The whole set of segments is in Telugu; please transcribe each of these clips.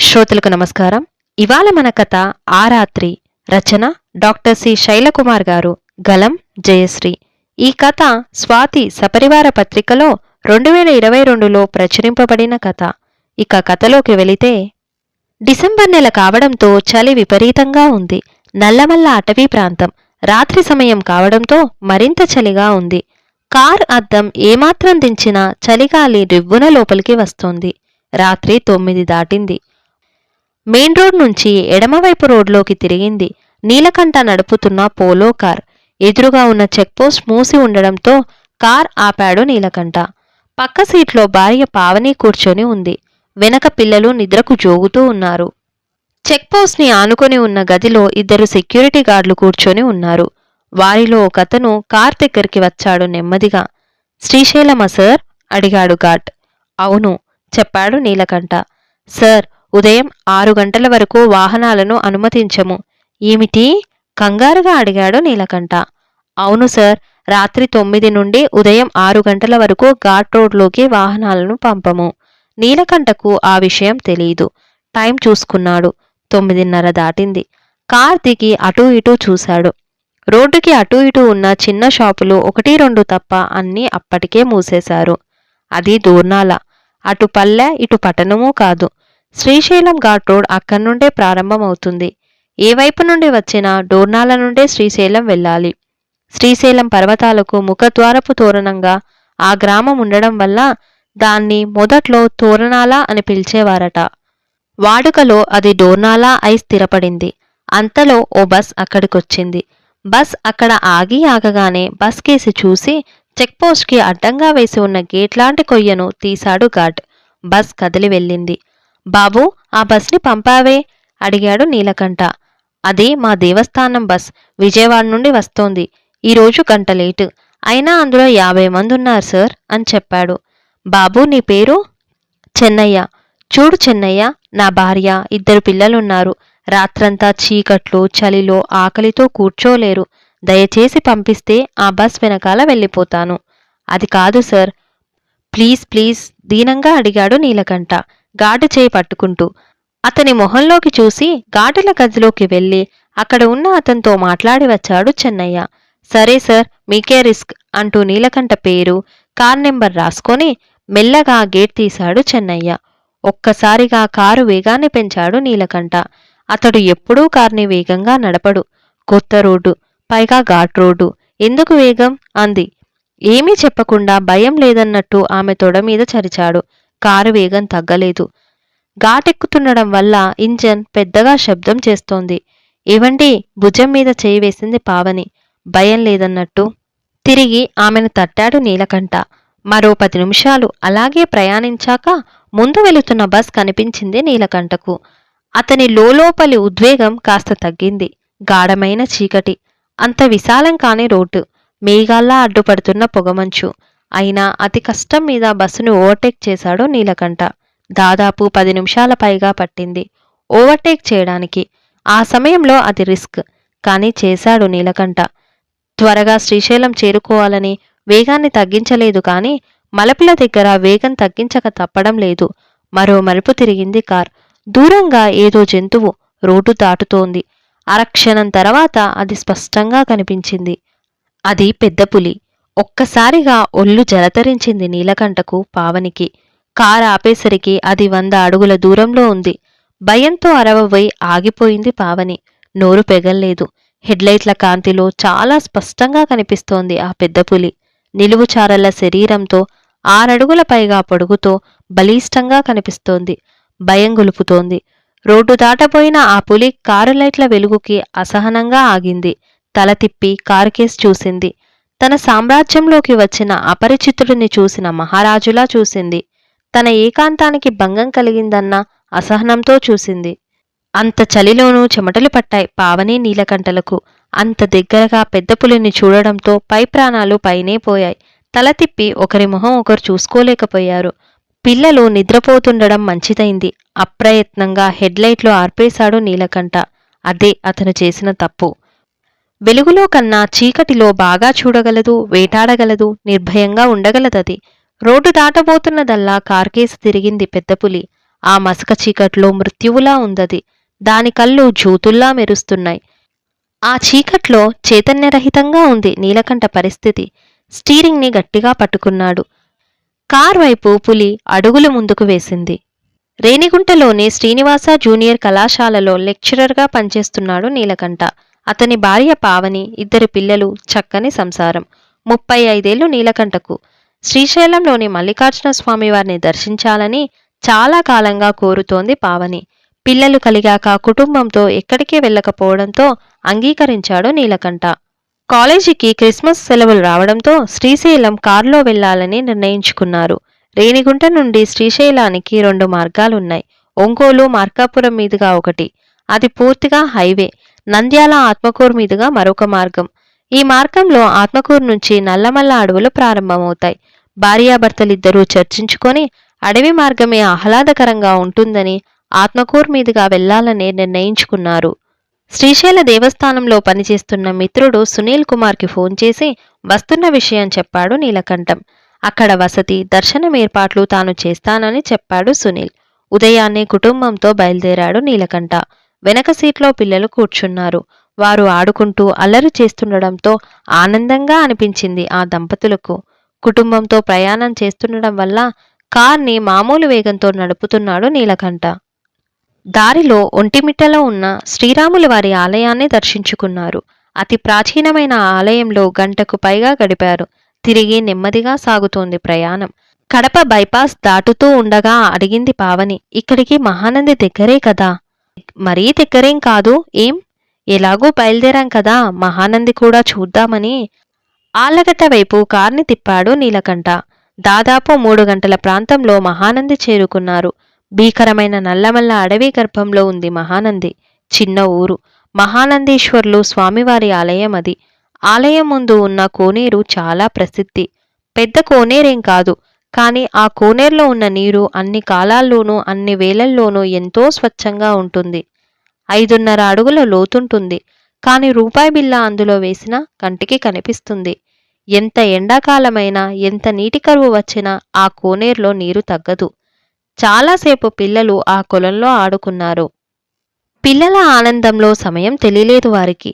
శ్రోతలకు నమస్కారం. ఇవాళ మన కథ ఆ రాత్రి రచన డాక్టర్ సి శైలకుమార్ గారు. గలం జయశ్రీ. ఈ కథ స్వాతి సపరివార పత్రికలో రెండు వేల ఇరవై రెండులో ప్రచురింపబడిన కథ. ఇక కథలోకి వెళితే డిసెంబర్ నెల కావడంతో చలి విపరీతంగా ఉంది. నల్లమల్ల అటవీ ప్రాంతం. రాత్రి సమయం కావడంతో మరింత చలిగా ఉంది. కార్ అద్దం ఏమాత్రం దించినా చలిగాలి రివ్వున లోపలికి వస్తోంది. రాత్రి తొమ్మిది దాటింది. మెయిన్ రోడ్ నుంచి ఎడమవైపు రోడ్లోకి తిరిగింది. నీలకంఠ నడుపుతున్న పోలో కార్. ఎదురుగా ఉన్న చెక్పోస్ట్ మూసి ఉండడంతో కార్ ఆపాడు నీలకంఠ. పక్క సీట్లో భార్య పావని కూర్చొని ఉంది. వెనక పిల్లలు నిద్రకు జోగుతూ ఉన్నారు. చెక్పోస్ట్ని ఆనుకొని ఉన్న గదిలో ఇద్దరు సెక్యూరిటీ గార్డులు కూర్చొని ఉన్నారు. వారిలో ఒకతను కార్ దగ్గరికి వచ్చాడు నెమ్మదిగా. శ్రీశైలమా సార్? అడిగాడు గాట్ అవును చెప్పాడు నీలకంఠ. సార్ ఉదయం ఆరు గంటల వరకు వాహనాలను అనుమతించము. ఏమిటి? కంగారుగా అడిగాడు నీలకంఠ. అవును సార్ రాత్రి తొమ్మిది నుండి ఉదయం ఆరు గంటల వరకు ఘాట్ రోడ్లోకి వాహనాలను పంపము. నీలకంఠకు ఆ విషయం తెలియదు టైం చూసుకున్నాడు. తొమ్మిదిన్నర దాటింది. కార్ దిగి అటూ ఇటూ చూశాడు. రోడ్డుకి అటూ ఇటూ ఉన్న చిన్న షాపులు ఒకటి రెండు తప్ప అన్నీ అప్పటికే మూసేశారు. అది దూర్నాల. అటు పల్లె ఇటు పట్టణమూ కాదు. శ్రీశైలం ఘాట్ రోడ్ అక్కడి నుండే ప్రారంభమవుతుంది. ఏ వైపు నుండి వచ్చినా డోర్నాల నుండే శ్రీశైలం వెళ్ళాలి. శ్రీశైలం పర్వతాలకు ముఖద్వారపు తోరణంగా ఆ గ్రామం ఉండడం వల్ల దాన్ని మొదట్లో తోరణాల అని పిలిచేవారట. వాడుకలో అది డోర్నాలా అయి స్థిరపడింది. అంతలో ఓ బస్ అక్కడికొచ్చింది. బస్ అక్కడ ఆగి ఆగగానే బస్ కేసి చూసి చెక్పోస్ట్కి అడ్డంగా వేసి ఉన్న గేట్ లాంటి కొయ్యను తీశాడు గార్డ్ బస్ కదిలి వెళ్ళింది. బాబూ ఆ బస్ని పంపావే అడిగాడు నీలకంఠ. అది మా దేవస్థానం బస్. విజయవాడ నుండి వస్తోంది. ఈరోజు గంట లేటు. అయినా అందులో యాభై మంది ఉన్నారు సార్ అని చెప్పాడు. బాబు నీ పేరు? చెన్నయ్య. చూడు చెన్నయ్య నా భార్య ఇద్దరు పిల్లలున్నారు. రాత్రంతా చీకట్లో చలిలో ఆకలితో కూర్చోలేరు. దయచేసి పంపిస్తే ఆ బస్ వెనకాల వెళ్ళిపోతాను. అది కాదు సార్. ప్లీజ్ ప్లీజ్ దీనంగా అడిగాడు నీలకంఠ. గాడి చేయి పట్టుకుంటూ అతని మొహంలోకి చూసి గాడిల గదిలోకి వెళ్ళి అక్కడ ఉన్న అతనితో మాట్లాడి వచ్చాడు చెన్నయ్య. సరే సార్ మీకే రిస్క్ అంటూ నీలకంఠ పేరు కార్ నెంబర్ రాసుకొని మెల్లగా గేట్ తీశాడు చెన్నయ్య. ఒక్కసారిగా కారు వేగాన్ని పెంచాడు నీలకంఠ. అతడు ఎప్పుడూ కార్ని వేగంగా నడపడు. కొత్త రోడ్డు పైగా ఘాట్ రోడ్డు. ఎందుకు వేగం? అంది. ఏమీ చెప్పకుండా భయం లేదన్నట్టు ఆమె తొడ మీద చరిచాడు. కారు వేగం తగ్గలేదు. ఘాటెక్కుతుండడం వల్ల ఇంజన్ పెద్దగా శబ్దం చేస్తోంది. ఏవండి భుజం మీద చేయి వేసింది పావని. భయం లేదన్నట్టు. తిరిగి ఆమెను తట్టాడు నీలకంఠ. మరో పది నిమిషాలు అలాగే ప్రయాణించాక ముందు వెళుతున్న బస్ కనిపించింది నీలకంఠకు. అతని లోలోపలి ఉద్వేగం కాస్త తగ్గింది. గాఢమైన చీకటి. అంత విశాలం కాని రోడ్డు. మేఘాల్లా అడ్డుపడుతున్న పొగమంచు. అయినా అతి కష్టం మీద బస్సును ఓవర్టేక్ చేశాడు నీలకంఠ. దాదాపు పది నిమిషాల పైగా పట్టింది. ఓవర్టేక్ చేయడానికి. ఆ సమయంలో అది రిస్క్. కానీ చేశాడు నీలకంఠ. త్వరగా శ్రీశైలం చేరుకోవాలని వేగాన్ని తగ్గించలేదు కానీ మలపిల దగ్గర వేగం తగ్గించక తప్పడం లేదు. మరో మలుపు తిరిగింది కార్. దూరంగా ఏదో జంతువు రోడ్డు దాటుతోంది. అరక్షణం తర్వాత అది స్పష్టంగా కనిపించింది. అది పెద్ద పులి. ఒక్కసారిగా ఒళ్ళు జలతరించింది నీలకంఠకు పావనికి. కారు ఆపేసరికి అది వంద అడుగుల దూరంలో ఉంది. భయంతో అరవబోయి ఆగిపోయింది పావని. నోరు పెగల్లేదు. హెడ్లైట్ల కాంతిలో చాలా స్పష్టంగా కనిపిస్తోంది ఆ పెద్ద పులి. నిలువుచారల శరీరంతో ఆరడుగుల పైగా పొడుగుతో బలిష్టంగా కనిపిస్తోంది. భయం గొలుపుతోంది. రోడ్డు దాటబోయిన ఆ పులి కారు లైట్ల వెలుగుకి అసహనంగా ఆగింది. తల తిప్పి కారుకేసి చూసింది. తన సామ్రాజ్యంలోకి వచ్చిన అపరిచితుడిని చూసిన మహారాజులా చూసింది. తన ఏకాంతానికి భంగం కలిగిందన్న అసహనంతో చూసింది. అంత చలిలోనూ చెమటలు పట్టాయి పావని నీలకంఠలకు. అంత దగ్గరగా పెద్ద పులిని చూడడంతో పై ప్రాణాలు పైనే పోయాయి. తల తిప్పి ఒకరి మొహం ఒకరు చూసుకోలేకపోయారు. పిల్లలు నిద్రపోతుండడం మంచిదైంది. అప్రయత్నంగా హెడ్లైట్లు ఆర్పేశాడు నీలకంఠ. అదే అతను చేసిన తప్పు. వెలుగులో కన్నా చీకటిలో బాగా చూడగలదు వేటాడగలదు నిర్భయంగా ఉండగలదది. రోడ్డు దాటబోతున్నదల్లా కార్కేసి తిరిగింది పెద్ద పులి. ఆ మసక చీకట్లో మృత్యువులా ఉందది. దాని కళ్ళు జ్యూతుల్లా మెరుస్తున్నాయి. ఆ చీకట్లో చైతన్యరహితంగా ఉంది నీలకంఠ పరిస్థితి. స్టీరింగ్ని గట్టిగా పట్టుకున్నాడు. కార్ వైపు పులి అడుగులు ముందుకు వేసింది. రేణిగుంటలోని శ్రీనివాస జూనియర్ కళాశాలలో లెక్చరర్గా పనిచేస్తున్నాడు నీలకంఠ. అతని భార్య పావని ఇద్దరు పిల్లలు చక్కని సంసారం. ముప్పై ఐదేళ్ళు నీలకంఠకు. శ్రీశైలంలోని మల్లికార్జున స్వామి వారిని దర్శించాలని చాలా కాలంగా కోరుతోంది పావని. పిల్లలు కలిగాక కుటుంబంతో ఎక్కడికి వెళ్ళకపోవడంతో అంగీకరించాడు నీలకంఠ. కాలేజీకి క్రిస్మస్ సెలవులు రావడంతో శ్రీశైలం కారులో వెళ్ళాలని నిర్ణయించుకున్నారు. రేణిగుంట నుండి శ్రీశైలానికి రెండు మార్గాలున్నాయి. ఒంగోలు మార్కాపురం మీదుగా ఒకటి. అది పూర్తిగా హైవే. నంద్యాల ఆత్మకూరు మీదుగా మరొక మార్గం. ఈ మార్గంలో ఆత్మకూరు నుంచి నల్లమల్ల అడవులు ప్రారంభమవుతాయి. భార్యాభర్తలిద్దరూ చర్చించుకొని అడవి మార్గమే ఆహ్లాదకరంగా ఉంటుందని ఆత్మకూరు మీదుగా వెళ్ళాలని నిర్ణయించుకున్నారు. శ్రీశైల దేవస్థానంలో పనిచేస్తున్న మిత్రుడు సునీల్ కుమార్కి ఫోన్ చేసి వస్తున్న విషయం చెప్పాడు నీలకంఠం. అక్కడ వసతి దర్శనం ఏర్పాట్లు తాను చేస్తానని చెప్పాడు సునీల్. ఉదయాన్నే కుటుంబంతో బయలుదేరాడు నీలకంఠ. వెనక సీట్లో పిల్లలు కూర్చున్నారు. వారు ఆడుకుంటూ అల్లరి చేస్తుండడంతో ఆనందంగా అనిపించింది ఆ దంపతులకు. కుటుంబంతో ప్రయాణం చేస్తుండడం వల్ల కార్ని మామూలు వేగంతో నడుపుతున్నాడు నీలకంఠ. దారిలో ఒంటిమిట్టలో ఉన్న శ్రీరాముల వారి ఆలయాన్ని దర్శించుకున్నారు. అతి ప్రాచీనమైన ఆలయంలో గంటకు పైగా గడిపారు. తిరిగి నెమ్మదిగా సాగుతోంది ప్రయాణం. కడప బైపాస్ దాటుతూ ఉండగా అడిగింది పావని ఇక్కడికి మహానంది దగ్గరే కదా? మరీ దగ్గరేం కాదు ఏం? ఎలాగూ బయలుదేరాం కదా మహానంది కూడా చూద్దామని. ఆలగట్ట వైపు కార్ని తిప్పాడు నీలకంఠ. దాదాపు మూడు గంటల ప్రాంతంలో మహానంది చేరుకున్నారు. భీకరమైన నల్లమల్ల అడవి గర్భంలో ఉంది మహానంది. చిన్న ఊరు. మహానందీశ్వర్లు స్వామివారి ఆలయం అది. ఆలయం ముందు ఉన్న కోనేరు చాలా ప్రసిద్ధి. పెద్ద కోనేరేం కాదు. కానీ ఆ కోనేరులో ఉన్న నీరు అన్ని కాలాల్లోనూ అన్ని వేళల్లోనూ ఎంతో స్వచ్ఛంగా ఉంటుంది. ఐదున్నర అడుగుల లోతుంటుంది. కాని రూపాయి బిల్ల అందులో వేసినా కంటికి కనిపిస్తుంది. ఎంత ఎండాకాలమైనా ఎంత నీటి కరువు వచ్చినా ఆ కోనేరులో నీరు తగ్గదు. చాలాసేపు పిల్లలు ఆ కొలంలో ఆడుకున్నారు. పిల్లల ఆనందంలో సమయం తెలియలేదు వారికి.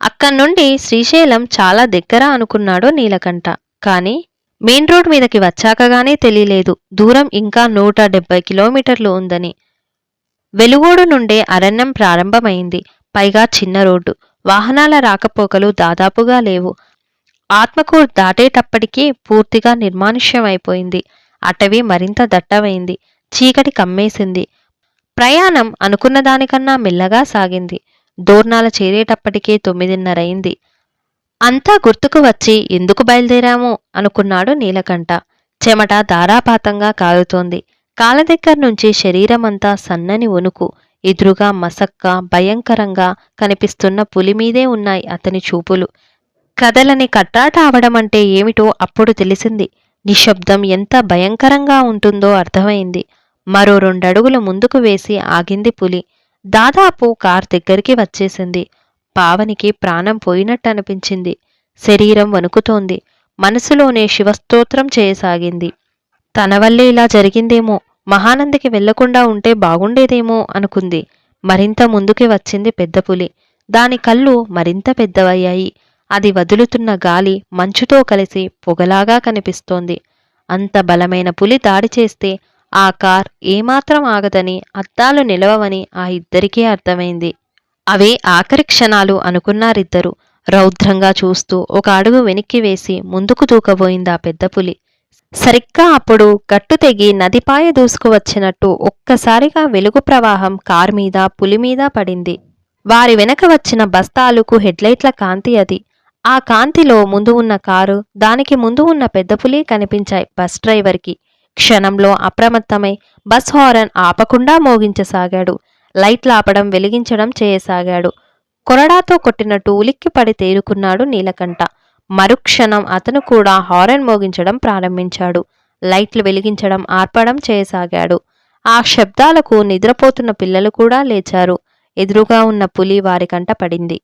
అక్కడి నుండి శ్రీశైలం చాలా దగ్గర అనుకున్నాడు నీలకంఠ. కానీ మెయిన్ రోడ్ మీదకి వచ్చాకగానే తెలియలేదు. దూరం ఇంకా నూట డెబ్బై కిలోమీటర్లు ఉందని. వెలుగోడు నుండే అరణ్యం ప్రారంభమైంది. పైగా చిన్న రోడ్డు. వాహనాల రాకపోకలు దాదాపుగా లేవు. ఆత్మకూరు దాటేటప్పటికీ పూర్తిగా నిర్మానుష్యమైపోయింది. అటవీ మరింత దట్టమైంది. చీకటి కమ్మేసింది. ప్రయాణం అనుకున్న దానికన్నా మెల్లగా సాగింది. దోర్నాల చేరేటప్పటికే తొమ్మిదిన్నరైంది అంతా గుర్తుకు వచ్చి ఎందుకు బయలుదేరాము? అనుకున్నాడు నీలకంఠ. చెమట ధారాపాతంగా కాలుతోంది కాళ్ళ దగ్గర నుంచి శరీరమంతా సన్నని వణుకు ఎదురుగా మసక్క భయంకరంగా కనిపిస్తున్న పులి మీదే ఉన్నాయి అతని చూపులు. కదలని కట్టాట అవడం అంటే ఏమిటో అప్పుడు తెలిసింది. నిశ్శబ్దం ఎంత భయంకరంగా ఉంటుందో అర్థమైంది. మరో రెండడుగులు ముందుకు వేసి ఆగింది పులి. దాదాపు కార్ దగ్గరికి వచ్చేసింది. పావనికి ప్రాణం పోయినట్టు అనిపించింది శరీరం వణుకుతోంది. మనసులోనే శివస్తోత్రం చేయసాగింది. తన వల్లే ఇలా జరిగిందేమో? మహానందికి వెళ్ళకుండా ఉంటే బాగుండేదేమో? అనుకుంది. మరింత ముందుకి వచ్చింది పెద్ద పులి. దాని కళ్ళు మరింత పెద్దవయ్యాయి. అది వదులుతున్న గాలి మంచుతో కలిసి పొగలాగా కనిపిస్తోంది. అంత బలమైన పులి దాడి చేస్తే ఆ కార్ ఏమాత్రం ఆగదని అద్దాలు నిలవవని ఆ ఇద్దరికీ అర్థమైంది. అవే ఆఖరి క్షణాలు అనుకున్నారిద్దరు. రౌద్రంగా చూస్తూ ఒక అడుగు వెనక్కి వేసి ముందుకు దూకబోయిందా పెద్ద పులి. సరిగ్గా అప్పుడు గట్టు తెగి నదిపాయ దూసుకువచ్చినట్టు ఒక్కసారిగా వెలుగు ప్రవాహం కారు మీద పులి మీద పడింది. వారి వెనక వచ్చిన బస్తాలకు హెడ్లైట్ల కాంతి అది. ఆ కాంతిలో ముందు ఉన్న కారు దానికి ముందు ఉన్న పెద్ద పులి కనిపించాయి బస్ డ్రైవర్కి. క్షణంలో అప్రమత్తమై బస్ హారన్ ఆపకుండా మోగించసాగాడు. లైట్లు ఆపడం వెలిగించడం చేయసాగాడు. కొరడాతో కొట్టినట్టు ఉలిక్కిపడి తేరుకున్నాడు నీలకంఠ. మరుక్షణం అతను కూడా హారన్ మోగించడం ప్రారంభించాడు. లైట్లు వెలిగించడం ఆర్పడం చేయసాగాడు. ఆ శబ్దాలకు నిద్రపోతున్న పిల్లలు కూడా లేచారు. ఎదురుగా ఉన్న పులి వారి కంట పడింది.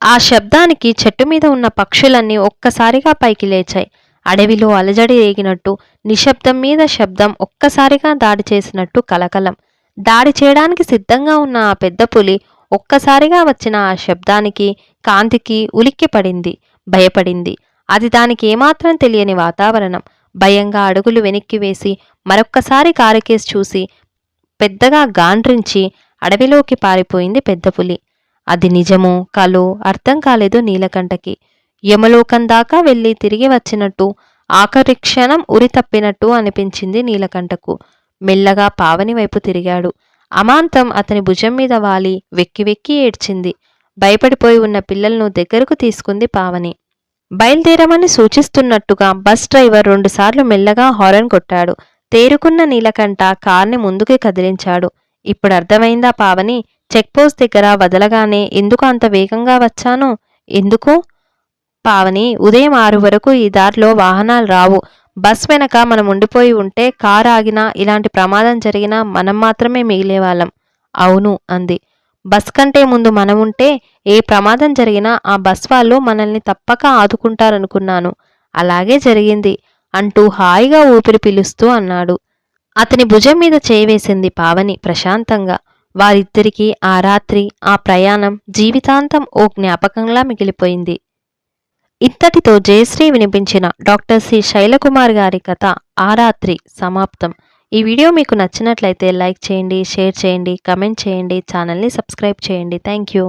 ఆ శబ్దానికి చెట్టు మీద ఉన్న పక్షులన్నీ ఒక్కసారిగా పైకి లేచాయి. అడవిలో అలజడి రేగినట్టు నిశ్శబ్దం మీద శబ్దం ఒక్కసారిగా దాడి చేసినట్టు కలకలం. దాడి చేయడానికి సిద్ధంగా ఉన్న ఆ పెద్ద పులి ఒక్కసారిగా వచ్చిన ఆ శబ్దానికి కాంతికి ఉలిక్కిపడింది భయపడింది. అది దానికి ఏమాత్రం తెలియని వాతావరణం. భయంగా అడుగులు వెనక్కి వేసి మరొక్కసారి కారుకేసి చూసి పెద్దగా గాండ్రించి అడవిలోకి పారిపోయింది పెద్ద పులి. అది నిజమో కలో అర్థం కాలేదు నీలకంఠకి. యమలోకం దాకా వెళ్ళి తిరిగి వచ్చినట్టు ఆఖరి క్షణం ఉరి తప్పినట్టు అనిపించింది నీలకంఠకు. మెల్లగా పావని వైపు తిరిగాడు. అమాంతం అతని భుజం మీద వాలి వెక్కి వెక్కి ఏడ్చింది. భయపడిపోయి ఉన్న పిల్లలను దగ్గరకు తీసుకుంది పావని. బయలుదేరమని సూచిస్తున్నట్టుగా బస్ డ్రైవర్ రెండుసార్లు మెల్లగా హారన్ కొట్టాడు. తేరుకున్న నీలకంఠ కార్ని ముందుకే కదిలించాడు. ఇప్పుడు అర్థమైందా పావని చెక్పోస్ట్ దగ్గర వదలగానే ఎందుకు అంత వేగంగా వచ్చాను? ఎందుకు? పావని ఉదయం ఆరు వరకు ఈ దారిలో వాహనాలు రావు. బస్ వెనక మనం ఉండిపోయి ఉంటే కారు ఆగినా ఇలాంటి ప్రమాదం జరిగినా మనం మాత్రమే మిగిలేవాళ్ళం. అవును అంది. బస్ కంటే ముందు మనం ఉంటే ఏ ప్రమాదం జరిగినా ఆ బస్ వాళ్ళు మనల్ని తప్పక ఆదుకుంటారనుకున్నాను. అలాగే జరిగింది అంటూ హాయిగా ఊపిరి పిలుస్తూ అన్నాడు. అతని భుజం మీద చేవేసింది పావని ప్రశాంతంగా. వారిద్దరికీ ఆ రాత్రి ఆ ప్రయాణం జీవితాంతం ఓ జ్ఞాపకంలా మిగిలిపోయింది. ఇంతటితో జయశ్రీ వినిపించిన డాక్టర్ సి శైలకుమార్ గారి కథ ఆ రాత్రి సమాప్తం. ఈ వీడియో మీకు నచ్చినట్లయితే లైక్ చేయండి షేర్ చేయండి కమెంట్ చేయండి ఛానల్ని సబ్స్క్రైబ్ చేయండి. Thank you.